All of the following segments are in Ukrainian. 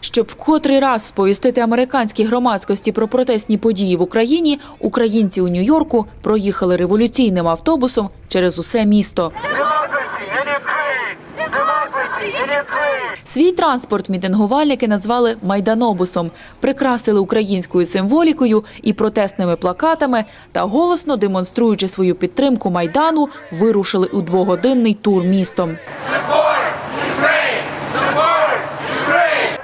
Щоб в котрий раз сповістити американській громадськості про протестні події в Україні, українці у Нью-Йорку проїхали революційним автобусом через усе місто. Свій транспорт мітингувальники назвали майданобусом, прикрасили українською символікою і протестними плакатами та голосно демонструючи свою підтримку майдану, вирушили у двогодинний тур містом.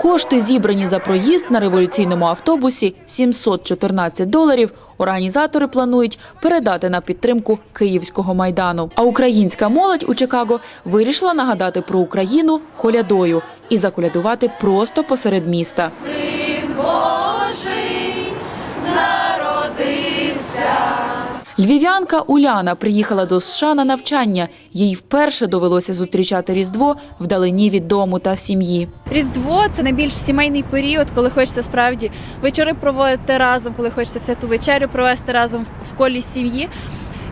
Кошти, зібрані за проїзд на революційному автобусі 714 доларів, організатори планують передати на підтримку Київського майдану. А українська молодь у Чикаго вирішила нагадати про Україну колядою і заколядувати просто посеред міста. Львів'янка Уляна приїхала до США на навчання. Їй вперше довелося зустрічати Різдво вдалині від дому та сім'ї. Різдво це найбільш сімейний період, коли хочеться справді вечори проводити разом, коли хочеться святу вечерю провести разом в- колі сім'ї.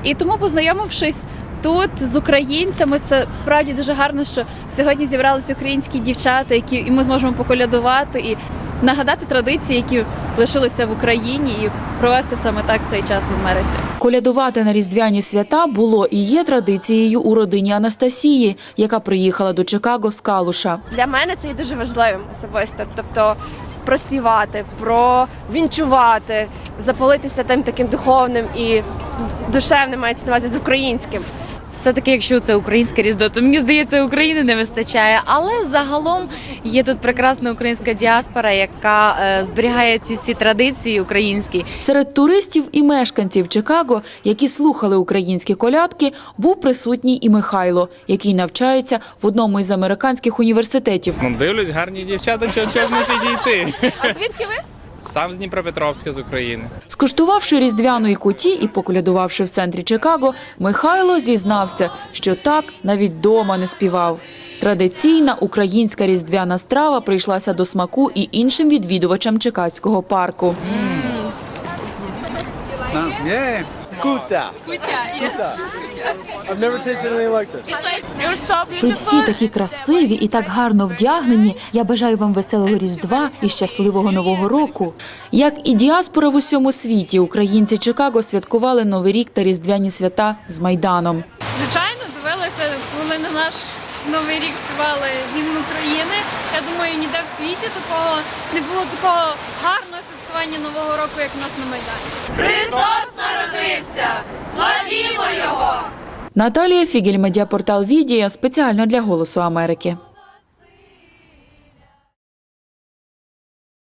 І тому, познайомившись тут з українцями, це справді дуже гарно, що сьогодні зібралися українські дівчата, які і ми зможемо поколядувати і нагадати традиції, які лишилися в Україні, і провести саме так цей час в Америці. Колядувати на різдвяні свята було і є традицією у родині Анастасії, яка приїхала до Чикаго з Калуша. Для мене це є дуже важливим особисто. Тобто проспівати, провінчувати, запалитися тим таким духовним і душевним мається на увазі з українським. Все-таки, якщо це українське різдво, то мені здається, України не вистачає. Але загалом є тут прекрасна українська діаспора, яка е, зберігає ці всі традиції українські. Серед туристів і мешканців Чикаго, які слухали українські колядки, був присутній і Михайло, який навчається в одному із американських університетів. Ну, дивлюсь, гарні дівчата, чого чого не підійти. А звідки ви? Сам з Дніпропетровська з України. Скуштувавши різдвяної куті і поколядувавши в центрі Чикаго, Михайло зізнався, що так навіть дома не співав. Традиційна українська різдвяна страва прийшлася до смаку і іншим відвідувачам Чикаського парку. Yeah. Kuta. Kuta, yes. I've never tasted anything like this. Ви всі такі красиві і так гарно вдягнені. Я бажаю вам веселого різдва і щасливого нового року. Як і діаспора в усьому світі, українці Чикаго святкували Новий рік та різдвяні свята з майданом. Звичайно, дивилася, коли на наш новий рік співали гімн України. Я думаю, ніде в світі такого не було такого гарного святкування нового року, як у нас на майдані. Наталія Фігель, медіапортал Відія спеціально для Голосу Америки.